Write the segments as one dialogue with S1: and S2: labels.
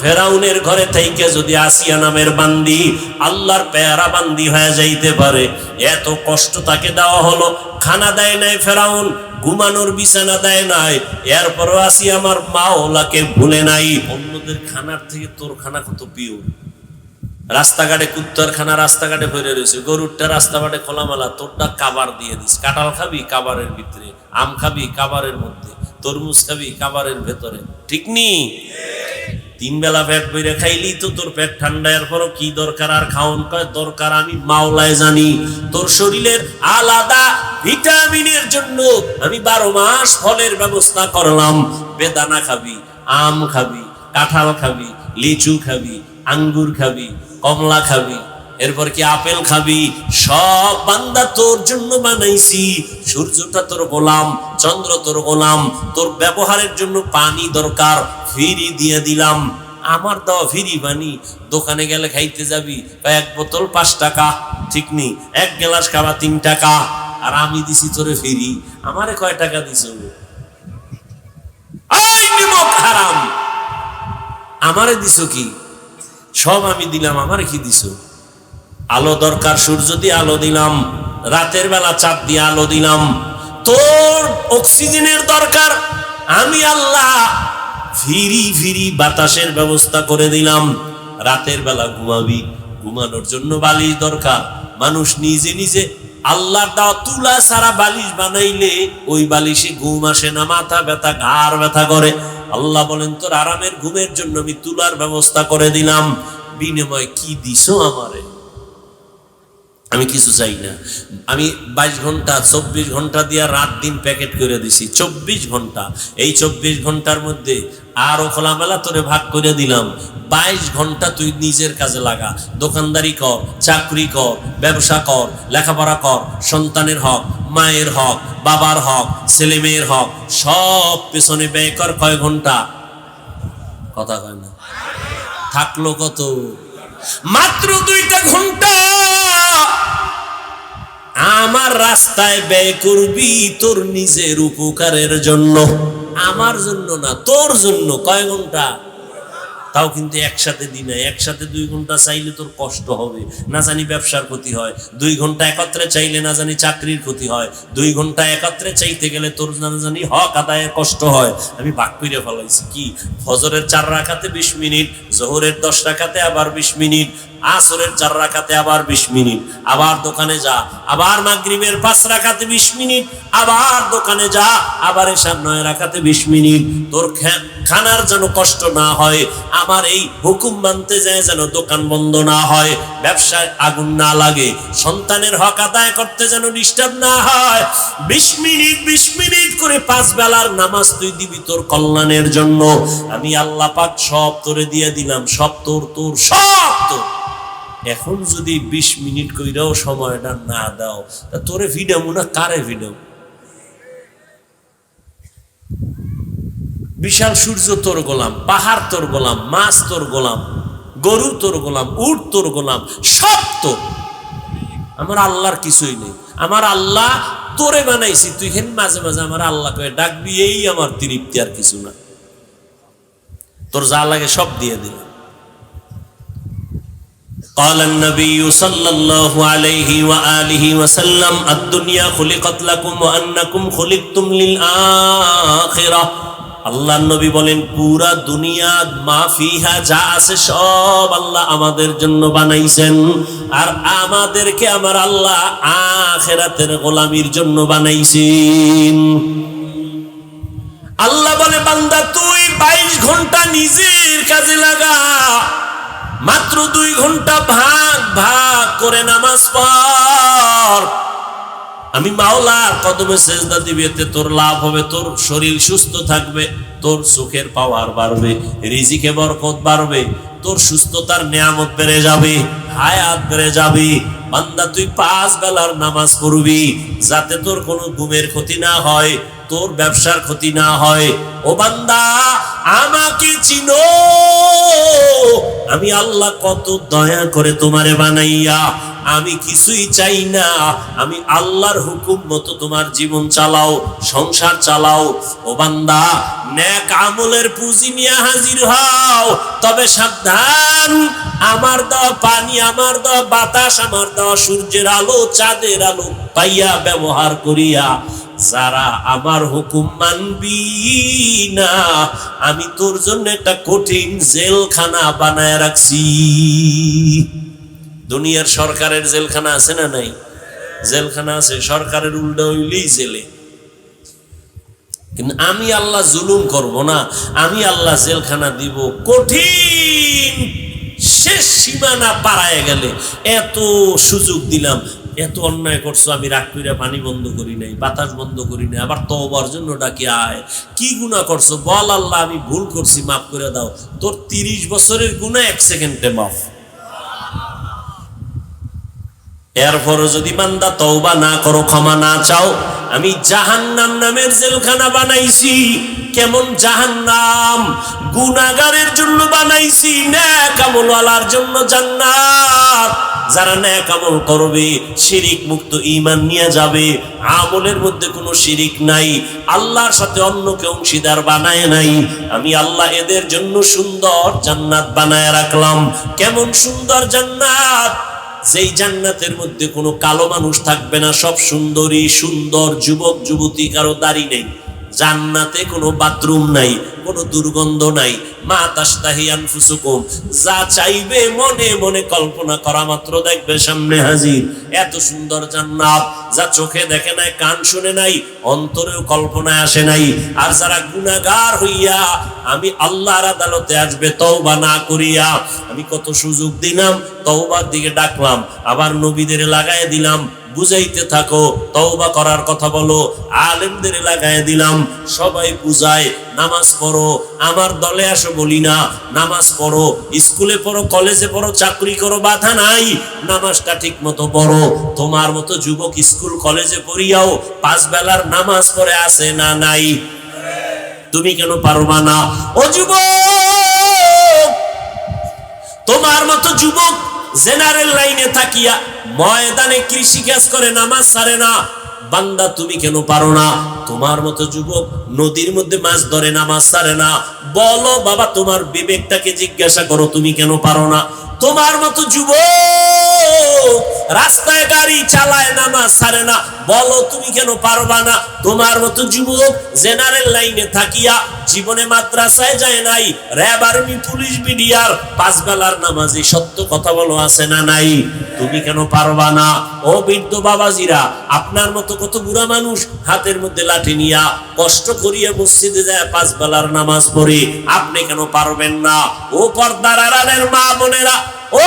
S1: ফেরাউনের ঘরে থেকে যদি আসিয়া নামের বান্দি আল্লাহর পেয়ারা বান্দি হয়ে যাইতে পারে। এত কষ্ট তাকে দেওয়া হলো। খানা দেয় নাই ফেরাউন, ঘুমানোর বিছানা দেয় নাই। এরপরও আসি আমার মা ওলাকে ভুলে নাই। অন্যদের খানার থেকে তোর খানা কত পিওর। রাস্তাঘাটে কুত্তর খানা রাস্তাঘাটে ভরে রয়েছে। গরুরটা রাস্তাঘাটে খোলামেলা। তোরটা কাবার দিয়ে দিস। কাঁঠাল খাবি কাবারের ভিতরে, আম খাবি কাবারের মধ্যে, তরমুজ খাবি কাবারের ভেতরে। ঠিক নি? তিন বেলা পেট বইরে খাইলি তো তোর পেট ঠান্ডা এর পরও কি দরকার আর খাওন? দরকার আমি মাওলায় জানি। তোর শরীরের আলাদা ভিটামিনের জন্য আমি বারো মাস ফলের ব্যবস্থা করলাম। বেদানা খাবি, আম খাবি, কাঁঠাল খাবি, লিচু খাবি, আঙ্গুর খাবি, কমলা খাবি এরপর কি আপেল খাবি? সব বান্দা তোর জন্য বানাইছি। সূর্যটা তোর গোলাম, চন্দ্র তোর গোলাম, তোর ব্যবহারের জন্য পানি দরকার, ফিরি দিয়ে দিলাম। আমার দেওয়া ফিরি পানি, দোকানে গেলে খাইতে যাবি। বা এক বোতল পাঁচ টাকা, ঠিক নি? এক গ্লাস খাবা তিন টাকা। আর আমি দিছি তোরে ফিরি। আমারে কয় টাকা দিছ? আমারে দিছ কি? সব আমি দিলাম, আমারে কি দিছ? আলো দরকার সূর্য দিয়ে আলো দিলাম, রাতের বেলা চাপ দিয়ে আলো দিলাম। তোর অক্সিজেনের দরকার, আমি আল্লাহ ফিরি ফিরি বাতাসের ব্যবস্থা করে দিলাম। রাতের বেলা ঘুমাবি, ঘুমানোর জন্য বালিশ দরকার। মানুষ নিজে নিজে আল্লাহর দেওয়া তুলা সারা বালিশ বানাইলে ওই বালিশে ঘুম আসে না, মাথা ব্যথা, ঘাড় ব্যথা করে। আল্লাহ বলেন, তোর আরামের ঘুমের জন্য আমি তুলার ব্যবস্থা করে দিলাম। বিনিময় কি দিছো আমারে? আমি কিছু চাই না। আমি বাইশ ঘণ্টা, চব্বিশ ঘণ্টা দিয়া রাত দিন প্যাকেট করে দিছি। চব্বিশ ঘণ্টা। এই চব্বিশ ঘণ্টার মধ্যে আরও খোলামেলা তোরে ভাগ করে দিলাম। বাইশ ঘণ্টা তুই নিজের কাজে লাগা। দোকানদারি কর, চাকরি কর, ব্যবসা কর, লেখাপড়া কর, সন্তানের হক, মায়ের হক, বাবার হক, ছেলে মেয়ের হক, সব পেছনে ব্যয় কর কয় ঘণ্টা? কথা কয় না। থাকল কত? মাত্র দুইটা ঘণ্টা। আমার রাস্তায় ব্যয় করবি তোর নিজের উপকারের জন্য। আমার জন্য না, তোর জন্য। কয় ঘণ্টা? তাও কিন্তু একসাথে দি না। একসাথে দুই ঘণ্টা চাইলে তোর কষ্ট হবে। না জানি ব্যবসার ক্ষতি হয়। দুই ঘণ্টা একত্রে চাইলে না জানি চাকরির ক্ষতি হয়। দুই ঘণ্টা একত্রে চাইতে গেলে তোর না জানি হক আদায়ের কষ্ট হয়। আমি বাক করে ফেলাইছি কি? ফজরের চার রাখাতে বিশ মিনিট, জোহরের দশ রাখাতে আবার বিশ মিনিট আসরের চার রাখাতে আবার বিশ মিনিট, আবার দোকানে যা, আবার মাগরিবের পাঁচ রাখাতে বিশ মিনিট, আবার দোকানে যা, আবার এসার নয় রাখাতে বিশ মিনিট। তোর খানার যেন কষ্ট না হয়, আমার এই হুকুম মানতে যায় যেন দোকান বন্ধ না হয়, ব্যবসায় আগুন না লাগে, সন্তানের হক আদায় করতে যেন ডিস্টার্ব না হয়। বিশ মিনিট বিশ মিনিট করে পাঁচ বেলার নামাজ তুই দিবি তোর কল্যাণের জন্য। আমি আল্লাহ পাক সব তোরে দিয়ে দিলাম, সব তোর তোর, সব তোর। এখন যদি বিশ মিনিট কইরাও সময়টা না দাও, তা তোরে ভিডামু না কারে ভিডামু বিশাল সূর্য তোর গোলাম, পাহাড় তোর গোলাম, মাছ তোর গোলাম, গরু তোর গোলাম, উট তোর গোলাম, সব তোর। আমার আল্লাহর কিছুই নেই। আমার আল্লাহ তোরে বানাইছি, তুই হেন মাঝে মাঝে আমার আল্লাহ কয়ে ডাকবি, এই আমার তৃপ্তি আর কিছু না। তোর যা লাগে সব দিয়ে দিলাম। قال النبي صلى الله عليه وآله وسلم الدنيا خلقت لكم وأنكم خلقتم للآخرة আল্লাহ নবী বলেন পুরা দুনিয়া মাফিহা যা আছে সব আল্লাহ আমাদের জন্য বানাইছেন আর আমাদেরকে আমার আল্লাহ আখেরাতের গোলামির জন্য বানাইছেন আল্লাহ বলে বান্দা তুই বাইশ ঘন্টা নিজের কাজে লাগা মাত্র দুই ঘণ্টা ভাগ ভাগ করে নামাজ পড়। আমি মাওলার কদমে সেজদা দিবি, এতে তোর লাভ হবে, তোর শরীর সুস্থ থাকবে, তোর সুখের পাওয়ার বাড়বে, রিজিকে বরকত বাড়বে, তোর সুস্থতার নিয়ামত বেড়ে যাবে, হায়াত বেড়ে যাবে। বান্দা, তুই পাঁচ বেলার নামাজ পড়বি, যাতে তোর কোনো ঘুমের ক্ষতি না হয় তোর ব্যবসার ক্ষতি না হয়। ও বান্দা, আমাকে চিনো। আমি আল্লাহ কত দয়া করে তোমারে বানাইয়া, আমি কিছুই চাই না। আমি আল্লাহর হুকুম মতো তোমার জীবন চালাও, সংসার চালাও। ও বান্দা ন্যাক আমলের পুঁজি নিয়ে হাজির হও। তবে সাবধান, আমার দেওয়া পানি, আমার দেওয়া বাতাস, আমার দেওয়া সূর্যের আলো, চাঁদের আলো পাইয়া ব্যবহার করিয়া যারা আমার হুকুম মানবি না, আমি তোর জন্য একটা কঠিন জেলখানা বানায় রাখছি। দুনিয়ার সরকারের জেলখানা আছে না নাই? জেলখানা আছে, সরকারের উল্টা হইলেই জেলে। কিন্তু আমি আল্লাহ জুলুম করব না, আমি আল্লাহ জেলখানা দিব। কঠিন শেষ সীমানা পাড়ায় গেলে এত সুযোগ দিলাম এত অন্যায় করছ, আমি রাগ পানি বন্ধ করি নাই, বাতাস বন্ধ করি নাই, আবার তওবার জন্য ডাকি আয়। কি গুনাহ করছ? বল আল্লাহ, আমি ভুল করছি, মাফ করে দাও। তোর তিরিশ বছরের গুনাহ এক সেকেন্ডে মাফ। এরপরও যদি বান্দা তওবা না করো, ক্ষমা না চাও, আমি জাহান্নাম নামের জেলখানা বানাইছি। কেমন জাহান্নাম? গুনাগারের জন্য বানাইছি ন্যাক আমলওয়ালার জন্য জান্নাত। যারা ন্যাক আমল করবে, শিরিক মুক্ত ঈমান নিয়ে যাবে। আমলের মধ্যে কোনো শিরিক নাই, আল্লাহর সাথে অন্যকে অংশীদার বানায় নাই। আমি আল্লাহ এদের জন্য সুন্দর জান্নাত বানায় রাখলাম। কেমন সুন্দর জান্নাত? যেই জান্নাতের মধ্যে কোনো কালো মানুষ থাকবে না, সব সুন্দরী, সুন্দর যুবক, যুবতী, কারও দাড়ি নেই। জান্নাতে কোনো বাথরুম নাই, কোনো দুর্গন্ধ নাই। মা তাস্তাহি আনফুসুকুম। যা চাইবে মনে মনে কল্পনা করা মাত্র দেখবে সামনে হাজির। এত সুন্দর জান্নাত, যা চোখে দেখে নাই, কান শুনে নাই, অন্তরেও কল্পনায় আসে নাই। আর যারা গুনাহগার হইয়া আমি আল্লাহর আদালতে আসবে, তওবা না করিয়া আমি কত সুযোগ দিলাম, তওবার দিকে ডাকলাম, আবার নবীদের লাগায় দিলাম। বুঝাইতে থাকো, তওবা করার কথা বলো, আলেমদের লাগায় দিলাম, সবাই বুঝায়, নামাজ পড়ো, আমার দলে আসো বলি না, নামাজ পড়ো, স্কুলে পড়ো, কলেজে পড়ো, চাকরি করো, বাধা নাই, নামাজটা ঠিক মতো পড়ো, তোমার মতো যুবক স্কুল, কলেজে পড়িয়াও পাঁচ বেলার নামাজ পড়ে আসে না নাই? তুমি কেন পারবা না? ও যুবক, তোমার মতো যুবক জেনারেল লাইনে থাকিয়া ময়দানে কৃষি কাজ করে, নামাজ সারে না। বান্দা, তুমি কেন পারো না? তোমার মতো যুবক নদীর মধ্যে মাছ ধরে, নামাজ সারে না। বলো, বাবা, তোমার বিবেকটাকে জিজ্ঞাসা করো, তুমি কেন পারো না? তোমার মতো যুবক রাস্তায় গাড়ি চালায় নামাজ সারে না। বলো তুমি কেন পারবা না? তোমার মতো যুবক জেনারেল লাইনে থাকিয়া জীবনে মাদ্রাসায় যায় নাই, র্যাব আর্মি, পুলিশ, বিডিআর, পাঁচ বেলার নামাজে সত্য কথা বলো, আছে না নাই? তুমি কেন পারবা না? ও বৃদ্ধ বাবাজিরা, আপনার মতো কত বুড়া মানুষ হাতের মধ্যে লাঠি নিয়া কষ্ট করিয়া মসজিদে যায়, পাঁচ বেলার নামাজ পড়ে, আপনি কেন পারবেন না? ও পর্দার আড়ালের মা বোনেরা ও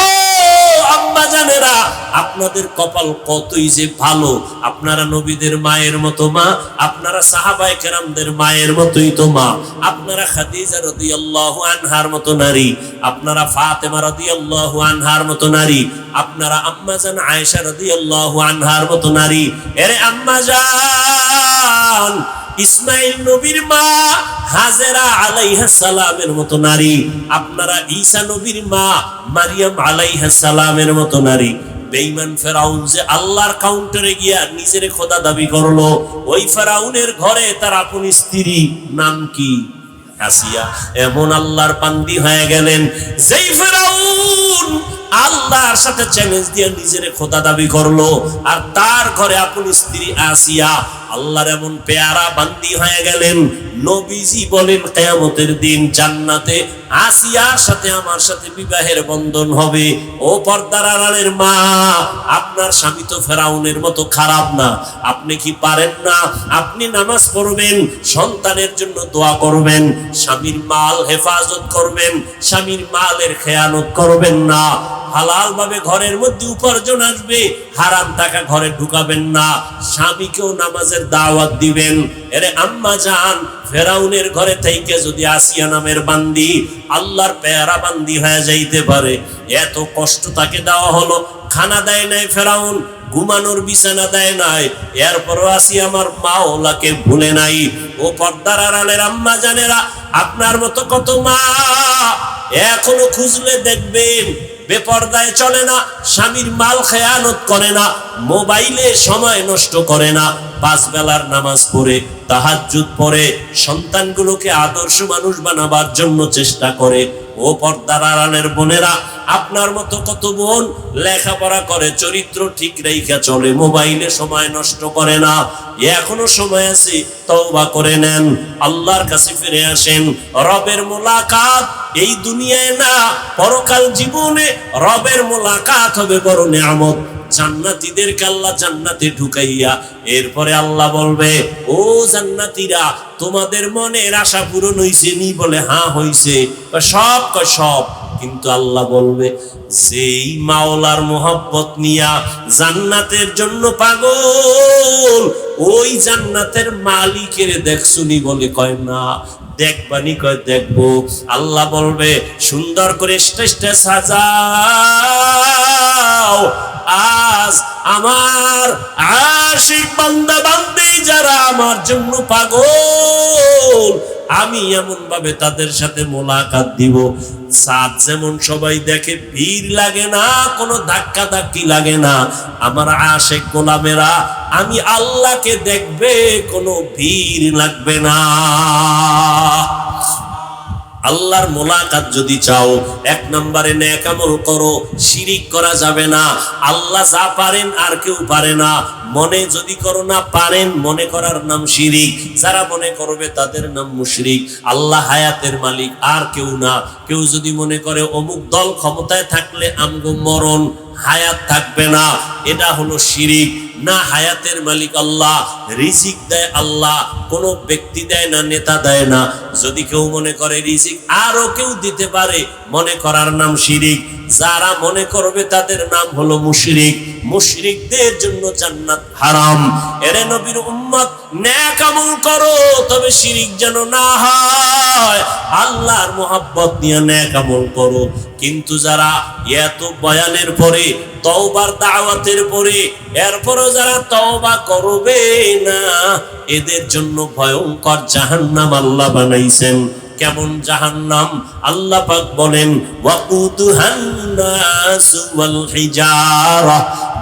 S1: আম্মা জানেরা, আপনাদের কপাল কতই যে ভালো। আপনারা নবীদের মায়ের মতো মা, আপনারা সাহাবায়ে কেরামদের মায়ের মতোই তো মা। আপনারা খাদিজা রাদিয়াল্লাহু আনহার মতো নারী, আপনারা ফাতেমা রাদিয়াল্লাহু আনহার মতো নারী, আপনারা আম্মা জান আয়েশা রাদিয়াল্লাহু আনহার মতো নারী। এরে আম্মা জান ইসমাইল নবীর মা হাজেরা আলাইহা সালামের মতো নারী। আপনারা ঈসা নবীর মা মারিয়াম আলাইহা সালামের মতো নারী। বেঈমান ফেরাউন যে আল্লাহর কাউন্টারে গিয়া নিজের খোদা দাবি করল, ওই ফেরাউনের ঘরে তার আপন স্ত্রী নাম কি? আসিয়া এমন আল্লাহর পান্দি হয়ে গেলেন, যেই ফেরাউন আল্লাহর সাথে চ্যালেঞ্জ দিয়ে নিজের খোদা দাবি করল। আর তার ঘরে আপন স্ত্রী আসিয়া আল্লাহর এমন পেয়ারা বান্দি হয়ে গেলেন। নবীজি বলেন, কেয়ামতের দিন জান্নাতে আসিয়ার সাথে আমার সাথে বিবাহের বন্ধন হবে। ও পর্দার আড়ালের মা, আপনার স্বামী তো ফেরাউনের মতো খারাপ না। আপনি কি পারেন না? আপনি নামাজ পড়বেন, সন্তানের জন্য দোয়া করবেন, স্বামীর মাল হেফাজত করবেন, স্বামীর মালের খেয়ানত করবেন না। হালাল ভাবে ঘরের মধ্যে উপার্জন আসবে, হারাম টাকা ঘরে ঢুকাবেন না। স্বামীকেও নামাজের দাওয়াত দিবেন। এরে আম্মা যান ফেরাউনের ঘরে থেকে যদি আসিয়া নামের বান্দি, আল্লাহর পেয়ারা বান্দি হয়ে যাইতে পারে। এত কষ্ট তাকে দেওয়া হলো। খানা দেয় নাই ফেরাউন, ঘুমানোর বিছানা দেয় নাই। এরপরও আসি আমার মা ওলাকে ভুলে নাই। ও পর্দার আড়ালের আম্মা জানেরা, আপনার মতো কত মা, এখনও খুঁজলে দেখবেন বেপর্দায় চলে না, স্বামীর মাল খেয়ানত করে না, মোবাইলে সময় নষ্ট করে না পাঁচ বেলার নামাজ পড়ে, তাহাজ্জুদ পড়ে, সন্তানগুলোকে আদর্শ মানুষ বানাবার জন্য চেষ্টা করে ও পর্দার আড়ালের বোনেরা, আপনার মতো কত বোন? লেখাপড়া করে, চরিত্র ঠিক রেখা চলে, মোবাইলে সময় নষ্ট করে না। এখনও সময় আছে, তওবা করে নেন। আল্লাহর কাছে ফিরে আসেন। রবের মোলাকাত এই দুনিয়ায় না, পরকাল জীবনে রবের মোলাকাত হবে বড় নিয়ামত। জান্নাতীদেরকে আল্লাহ জান্নাতে ঢুকাইয়া এরপরে আল্লাহ বলবে, ও জান্নাতীরা, তোমাদের মনের আশা পূরণ হইছে নি? বলে হ্যাঁ হইছে। সব সব। কিন্তু আল্লাহ বলবে, যেই মাওলার মোহব্বত নিয়া জান্নাতের জন্য পাগল, ওই জান্নাতের মালিকের দেখছুনি বলে, কয়, না দেখবানি কয়, দেখব। আল্লাহ বলবে, সুন্দর করে স্টেজটা সাজাও আজ আমার আশিক বান্দা বান্দি যারা আমার জন্য পাগল, আমি এমন ভাবে তাদের সাথে মোলাকাত দিব। সাত যেমন সবাই দেখে ভিড় লাগে না, কোনো ধাক্কা ধাক্কি লাগে না। আমার আশেক গোলামেরা, আমি আল্লাহকে দেখবে, কোনো ভিড় লাগবে না। আল্লাহর মোলাকাত যদি চাও, এক নম্বরে ন্যাকামল করো, শিরিক করা যাবে না। আল্লাহ যা পারেন আর কেউ পারে না। মনে যদি করো না পারেন, মনে করার নাম শিরিক। যারা মনে করবে তাদের নাম মুশরিক। আল্লাহ হায়াতের মালিক, আর কেউ না। কেউ যদি মনে করে অমুক দল ক্ষমতায় থাকলে আমগো মরণ হায়াত থাকবে না। এটা হলো শিরিক। না হায়াতের মালিক আল্লাহ, রিজিক দেয় আল্লাহ, কোনো ব্যক্তি দেয় না, নেতা দেয় না। যদি কেউ মনে করে রিজিক আরও কেউ দিতে পারে, মনে করার নাম শিরিক। যারা মনে করবে তাদের নাম হলো মুশরিক। মুশরিকদের জন্য জান্নাত হারাম। এরে নবীর উম্মত, ন্যাক আমল করো, তবে শিরিক যেন না হয়। আল্লাহর মোহাব্বত নিয়ে ন্যাক আমল করো। কিন্তু যারা এত বয়ানের পরে, তওবার দাওয়াতের পরে, এরপরও যারা তওবা করবে না, এদের জন্য ভয়ঙ্কর জাহান্নাম আল্লাহ বানাইছেন। কেমন জাহান্নাম? আল্লাহ পাক বলেন ওয়াকুদুহান্নাস ওয়াল হিজারা।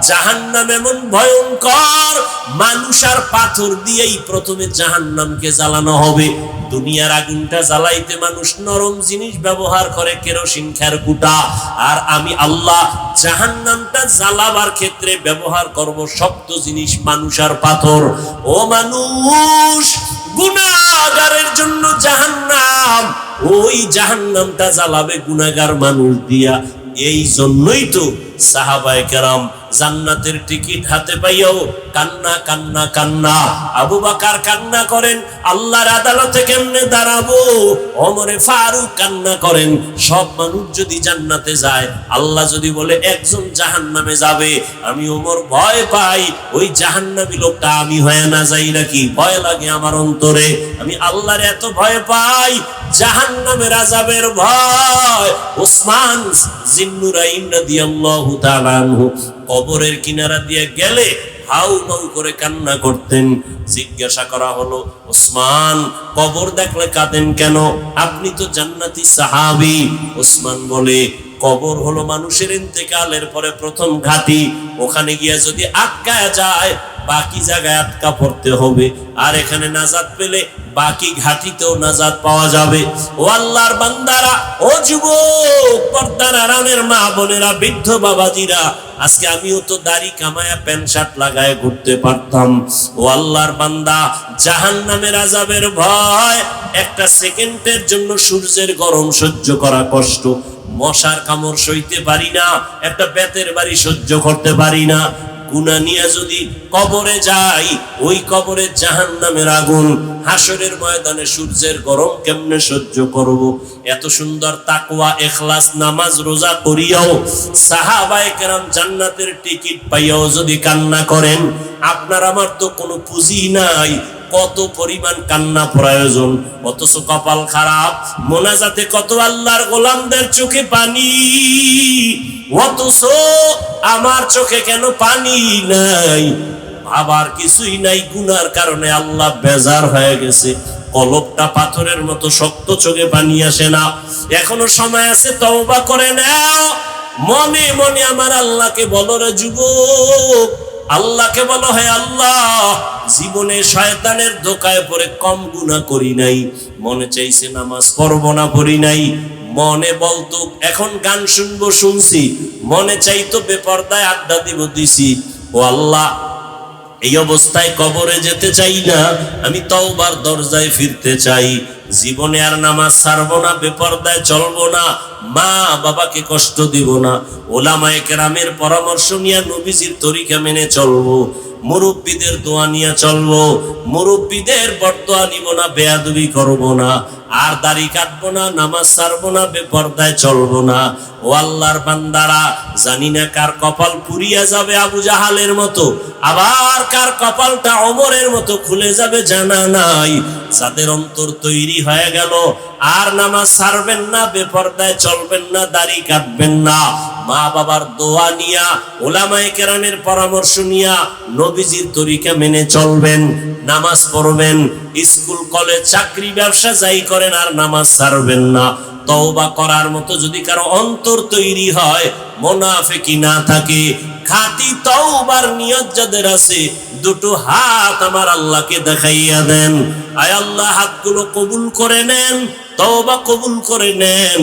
S1: জাহান্নাম এমন ভয়ঙ্কর, মানুষ আর পাথর দিয়েই প্রথমে জাহান্নামকে জ্বালানো হবে। দুনিয়ার আগুনটা জ্বালাইতে মানুষ নরম জিনিস ব্যবহার করে আর আমি আল্লাহ জাহান্নামটা জ্বালাবার ক্ষেত্রে ব্যবহার করব শক্ত জিনিস, মানুষ আর পাথর। ও মানুষ গুনাগারের জন্য জাহান্নাম। ওই জাহান্নামটা জ্বালাবে গুনাগার মানুষ দিয়া। এই জন্যই তো সাহাবায়ে কেরাম জান্নাতের টিকিট হাতে পাইয়াও কান্না কান্না কান্না। আবু বাকার কান্না করেন, আল্লাহর আদালতে কেমনে দাঁড়াবো? অমরে ফারুক কান্না করেন, সব মানুষ যদি জান্নাতে যায়, আল্লাহ যদি বলে, একজন জাহান্নামে যাবে, আমি ওমর ভয় পাই, ওই জাহান্নামী লোকটা আমি হয়ে না যাই নাকি? ভয় লাগে আমার অন্তরে। আমি আল্লাহর এত ভয় পাই জাহান্নামের আজাবের ভয়। ওসমান জিন্নুরাইন রাদিয়াল্লাহু তাআলা কবরের কিনারা দিয়ে গেলে হাউ মাউ করে কান্না করতেন। জিজ্ঞাসা করা হলো, ওসমান, কবর দেখলে কাঁদেন কেন? আপনি তো জান্নাতি সাহাবি। ওসমান বলে, কবর হলো মানুষের ইন্তেকালের পরে প্রথম ঘাতি ওখানে গিয়ে যদি আটকায় যায় বাকি জায়গায় আটকা পড়তে হবে। আর এখানে নাজাত পেলে বাকি ঘাটিতেও নাজাত পাওয়া যাবে। ও আল্লাহর বান্দারা, ও যুবক, পর্দার আরামের মা বোনেরা, বৃদ্ধ বাবাজিরা, আজকে আমিও তো দাড়ি কামায়া প্যান্ট শার্ট লাগায় ঘুরতে পারতাম। ও আল্লাহর বান্দা জাহান নামের আজাবের ভয়, একটা সেকেন্ডের জন্য সূর্যের গরম সহ্য করা কষ্ট। মশার কামড় সইতে পারি না, একটা বেতের বাড়ি সহ্য করতে পারি না। গুনা নিয়ে যদি কবরে যাই, ওই কবরে জাহান নামের আগুন হাসরের ময়দানে সূর্যের গরম কেমনে সহ্য করব? এত সুন্দর তাকওয়া, এখলাস, নামাজ, রোজা করিয়াও সাহাবায়ে কেরাম জান্নাতের টিকিট পাইয়াও যদি কান্না করেন, আপনার আমার তো কোনো পুঁজি নাই। কত পরিমাণ কান্না প্রয়োজন। অথচ কপাল খারাপ, মোনাজাতে কত আল্লাহর গোলামদের চোখে পানি। অথচ আমার চোখে কেন পানি নাই? আবার কিছুই নাই, গুনার কারণে আল্লাহ বেজার হয়ে গেছে। কলবটা পাথরের মতো শক্ত চোখে পানি আসে না। এখনও সময় আছে, তওবা করে নাও। মনে মনে আমার আল্লাহকে বলো রে যুবক। আল্লাহকে বলো, হে আল্লাহ, জীবনে শয়তানের ধোকায় পরে কম গুণা করি নাই। মনে চাইছে নামাজ পড়ব না, পড়ি নাই। মনে বলতো, এখন গান শুনব, শুনছি। মনে চাইতো বেপর্দায় আড্ডা দিব, দিছি। ও আল্লাহ, এই অবস্থায় কবরে যেতে চাই না। আমি তওবার দরজায় ফিরতে চাই। জীবনে আর নামাজ ছাড়বো না, বেপর্দায় চলবো না। মা বাবাকে কষ্ট দিব না। ওলামায়ে কেরামের পরামর্শ নিয়ে নবীজির তরিকা মেনে চলবো। মুরব্বীদের দোয়া নিয়ে চলবো। মুরব্বীদের বরদোয়া নিব না, বেয়াদবি করব না। আর দাড়ি কাটবো না, নামাজ ছাড়বো না, বেপর্দায় চলবো না। ও আল্লাহর বান্দারা, জানি না কার কপাল পুরিয়া যাবে আবু জাহালের মতো, আবার কার কপালটা অমরের মতো খুলে যাবে জানা নাই। যাদের অন্তর তৈরি হয়ে গেল আর নামাজ সারবেন না বেপর্দায় চলবেন না দাড়ি কাটবেন না। মা বাবার দোয়া নিয়া, ওলামায়ে কেরামের পরামর্শ নিয়া নবীজির তরিকা মেনে চলবেন, নামাজ পড়বেন, স্কুল, কলেজ, চাকরি, ব্যবসা যাই করেন আর নামাজ ছাড়বেন না। তওবা করার মতো যদি কারও অন্তর তৈরি হয় মোনাফেকি না থাকে। খাঁটি তওবার নিয়ত যাদের আছে, দুটো হাত আমার আল্লাহকে দেখাইয়া দেন। আয় আল্লাহ, হাতগুলো কবুল করে নেন, তওবা কবুল করে নেন।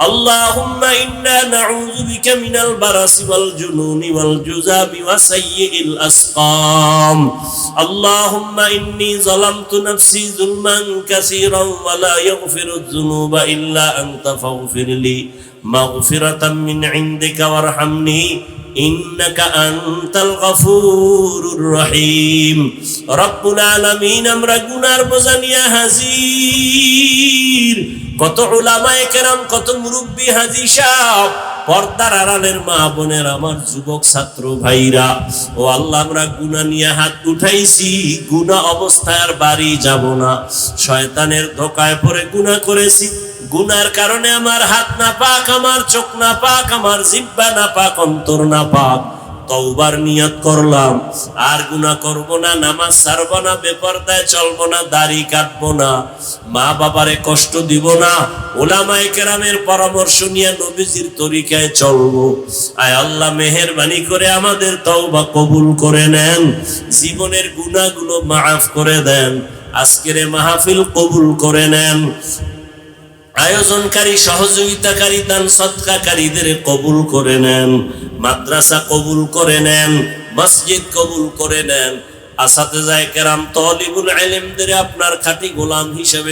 S1: اللهم إنا نعوذ بك من البرص والجنون والجذاب وسيء الأسقام اللهم إني ظلمت نفسي ظلما كثيرا ولا يغفر الذنوب إلا أنت فاغفر لي مغفرة من عندك وارحمني إنك أنت الغفور الرحيم رب العالمين আমরা গুনার বোঝা নিয়ে হাজির কত উলামায়ে কেরাম, কত মুরব্বী হাজি সাহেব, পর্দার আড়ালের মা বোনের, আমার যুবক ছাত্র ভাইরা, ও আল্লাহ আমরা গুনা নিয়ে হাত উঠাইছি গুনা অবস্থায় বাড়ি যাব না। শয়তানের ধোকায় পরে গুনাহ করেছি, গুনার কারণে আমার হাত না পাক আমার চোখ না পাক আমার জিব্বা না পাক অন্তর না পাক তওবার নিয়ত করলাম। আর গুনাহ করব না, নামাজ ছাড়ব না, বেপরদায় চলব না, দাড়ি কাটব না মা বাবারে কষ্ট দিব না, ওলামায়ে কেরামের পরামর্শ নিয়ে নবীজির তরিকায় চলবো। আয় আল্লাহ, মেহেরবানি করে আমাদের তওবা কবুল করে নেন, জীবনের গুনাহগুলো মাফ করে দেন, আজকের মাহফিল কবুল করে নেন। আয়োজনকারী সহযোগিতাকারী, দান সৎকাকারীদের কবুল করে নেন, মাদ্রাসা কবুল করে নেন, মসজিদ কবুল করে নেন। আসাতে যায় কেরাম তলিবুল আলেমদের আপনার খাঁটি গোলাম হিসেবে